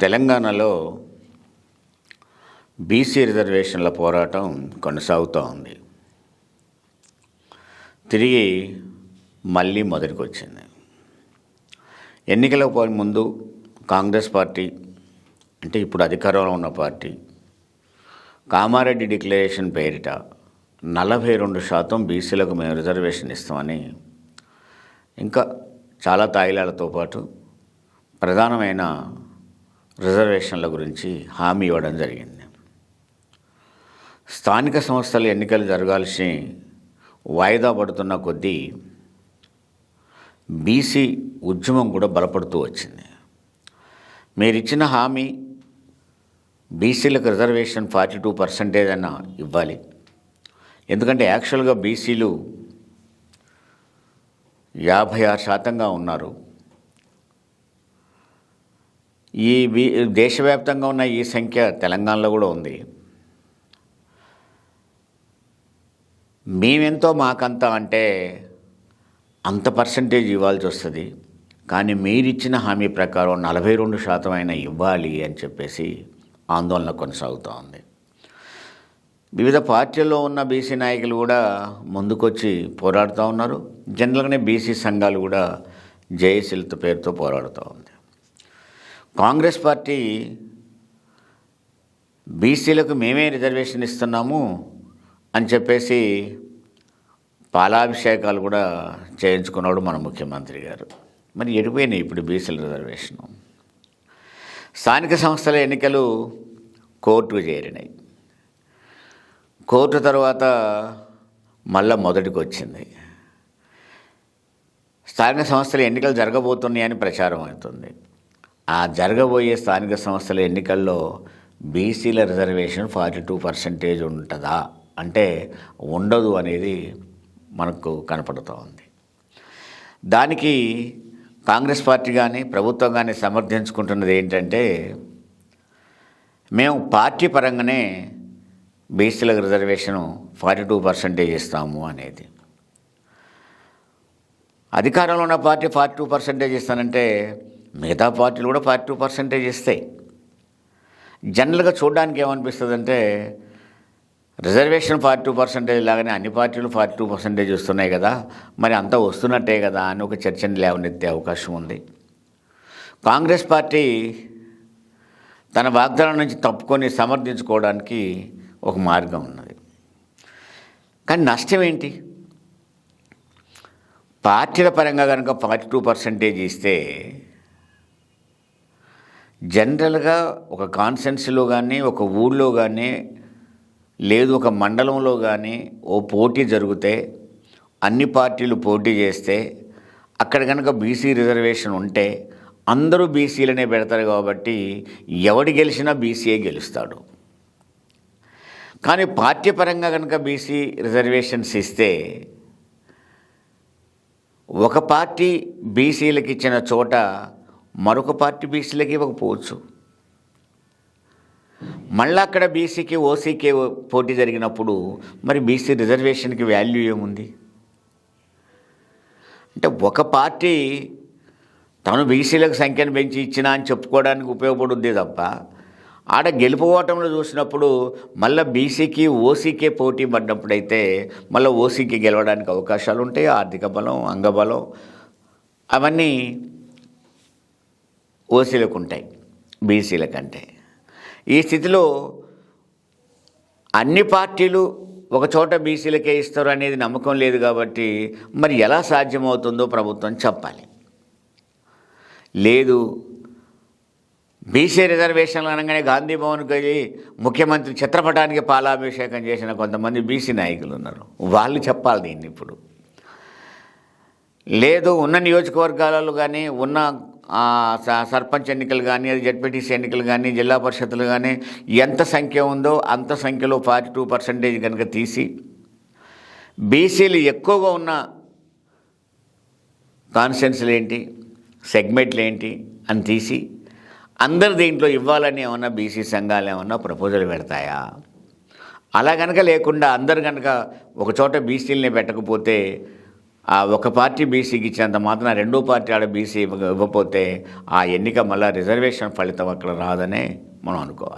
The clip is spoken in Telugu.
తెలంగాణలో బీసీ రిజర్వేషన్ల పోరాటం కొనసాగుతూ ఉంది. తిరిగి మళ్ళీ మొదటికి వచ్చింది ఎన్నికల ముందు కాంగ్రెస్ పార్టీ అంటే ఇప్పుడు అధికారంలో ఉన్న పార్టీ కామారెడ్డి డిక్లరేషన్ పేరిట నలభై రెండు శాతం బీసీలకు మేము రిజర్వేషన్ ఇస్తామని ఇంకా చాలా తాయిలాలతో పాటు ప్రధానమైన రిజర్వేషన్ల గురించి హామీ ఇవ్వడం జరిగింది. స్థానిక సంస్థల ఎన్నికలు జరగాల్సి వాయిదా పడుతున్న కొద్దీ బీసీ ఉద్యమం కూడా బలపడుతూ వచ్చింది. మీరిచ్చిన హామీ బీసీలకు రిజర్వేషన్ ఫార్టీ టూ పర్సెంటేజ్ అన్న ఇవ్వాలి. ఎందుకంటే యాక్చువల్గా బీసీలు యాభై ఆరు శాతంగా ఉన్నారు. ఈ దేశవ్యాప్తంగా ఉన్న ఈ సంఖ్య తెలంగాణలో కూడా ఉంది. మేమెంతో మాకంత అంటే అంత పర్సంటేజ్ ఇవ్వాల్సి వస్తుంది. కానీ మీరిచ్చిన హామీ ప్రకారం నలభై రెండు శాతం అయినా ఇవ్వాలి అని చెప్పేసి ఆందోళన కొనసాగుతూ ఉంది. వివిధ పార్టీల్లో ఉన్న బీసీ నాయకులు కూడా ముందుకొచ్చి పోరాడుతూ ఉన్నారు. జనరల్గానే బీసీ సంఘాలు కూడా జేఏసీలతో పేరుతో పోరాడుతూ ఉంది. కాంగ్రెస్ పార్టీ బీసీలకు మేమే రిజర్వేషన్ ఇస్తున్నాము అని చెప్పేసి పాలాభిషేకాలు కూడా చేయించుకున్నాడు మన ముఖ్యమంత్రి గారు. మరి ఎడిపోయినాయి ఇప్పుడు బీసీల రిజర్వేషను. స్థానిక సంస్థల ఎన్నికలు కోర్టుకు చేరినాయి. కోర్టు తర్వాత మళ్ళా మొదటికి వచ్చింది. స్థానిక సంస్థల ఎన్నికలు జరగబోతున్నాయని ప్రచారం అవుతుంది. ఆ జరగబోయే స్థానిక సంస్థల ఎన్నికల్లో బీసీల రిజర్వేషన్ ఫార్టీ టూ పర్సెంటేజ్ ఉంటుందా? అంటే ఉండదు అనేది మనకు కనపడుతూ ఉంది. దానికి కాంగ్రెస్ పార్టీ కానీ ప్రభుత్వం కానీ సమర్థించుకుంటున్నది ఏంటంటే మేము పార్టీ పరంగానే బీసీలకు రిజర్వేషను ఫార్టీ టూ పర్సెంటేజ్ ఇస్తాము అనేది. అధికారంలో ఉన్న పార్టీ ఫార్టీ టూ పర్సెంటేజ్ ఇస్తానంటే మిగతా పార్టీలు కూడా ఫార్టీ టూ పర్సెంటేజ్ ఇస్తాయి జనరల్గా చూడడానికి ఏమనిపిస్తుందంటే రిజర్వేషన్ ఫార్టీ టూ పర్సెంటేజ్ లాగానే అన్ని పార్టీలు ఫార్టీ టూ పర్సెంటేజ్ వస్తున్నాయి కదా మరి అంతా వస్తున్నట్టే కదా అని ఒక చర్చని లేవనెత్తే అవకాశం ఉంది. కాంగ్రెస్ పార్టీ తన వాగ్దానం నుంచి తప్పుకొని సమర్థించుకోవడానికి ఒక మార్గం ఉన్నది. కానీ నష్టం ఏంటి? పార్టీల పరంగా కనుక ఫార్టీ టూ పర్సెంటేజ్ ఇస్తే జనరల్గా ఒక కాన్సెన్స్లో కానీ ఒక ఊళ్ళో కానీ లేదు ఒక మండలంలో కానీ ఓ పోటీ జరిగితే అన్ని పార్టీలు పోటీ చేస్తే అక్కడ కనుక బీసీ రిజర్వేషన్ ఉంటే అందరూ బీసీలనే పెడతారు కాబట్టి ఎవడు గెలిచినా బీసీఏ గెలుస్తాడు. కానీ పార్టీ పరంగా కనుక బీసీ రిజర్వేషన్స్ ఇస్తే ఒక పార్టీ బీసీలకు ఇచ్చిన చోట మరొక పార్టీ బీసీలకి ఇవ్వకపోవచ్చు. మళ్ళీ అక్కడ బీసీకి ఓసీకి పోటీ జరిగినప్పుడు మరి బీసీ రిజర్వేషన్కి వాల్యూ ఏముంది? అంటే ఒక పార్టీ తను బీసీలకు సంఖ్యను పెంచి ఇచ్చినా అని చెప్పుకోవడానికి ఉపయోగపడుద్ది తప్ప ఆడ గెలుపుకోవటంలో చూసినప్పుడు మళ్ళీ బీసీకి ఓసీకే పోటీ పడినప్పుడైతే మళ్ళీ ఓసీకి గెలవడానికి అవకాశాలు ఉంటాయి ఆర్థిక బలం అంగబలం అవన్నీ ఓసీలకు ఉంటాయి బీసీల కంటే ఈ స్థితిలో అన్ని పార్టీలు ఒక చోట బీసీలకే ఇస్తారు అనేది నమ్మకం లేదు కాబట్టి మరి ఎలా సాధ్యమవుతుందో ప్రభుత్వం చెప్పాలి. లేదు బీసీ రిజర్వేషన్లు అనగానే గాంధీ భవన్కి వెళ్ళి ముఖ్యమంత్రి చిత్రపటానికి పాలాభిషేకం చేసిన కొంతమంది బీసీ నాయకులు ఉన్నారు. వాళ్ళు చెప్పాలి దీన్ని ఇప్పుడు. లేదు ఉన్న నియోజకవర్గాలలో కానీ ఉన్న సర్పంచ్ ఎన్నికలు కానీ అది జడ్పీటీసీ ఎన్నికలు కానీ జిల్లా పరిషత్తులు కానీ ఎంత సంఖ్య ఉందో అంత సంఖ్యలో ఫార్టీ టూ పర్సెంటేజ్ కనుక తీసి బీసీలు ఎక్కువగా ఉన్న కాన్స్టెన్సీలు ఏంటి సెగ్మెంట్లు ఏంటి అని తీసి అందరు దీంట్లో ఇవ్వాలని ఏమన్నా బీసీ సంఘాలు ఏమన్నా ప్రపోజల్ పెడతాయా? అలా కనుక లేకుండా అందరు కనుక ఒక చోట బీసీలని పెట్టకపోతే ఆ ఒక పార్టీ బీసీకి ఇచ్చినంత మాత్రం రెండో పార్టీ ఆడ బీసీ ఇవ్వకపోతే ఆ ఎన్నిక మళ్ళీ రిజర్వేషన్ ఫలితం అక్కడ రాదనే మనం అనుకోవాలి.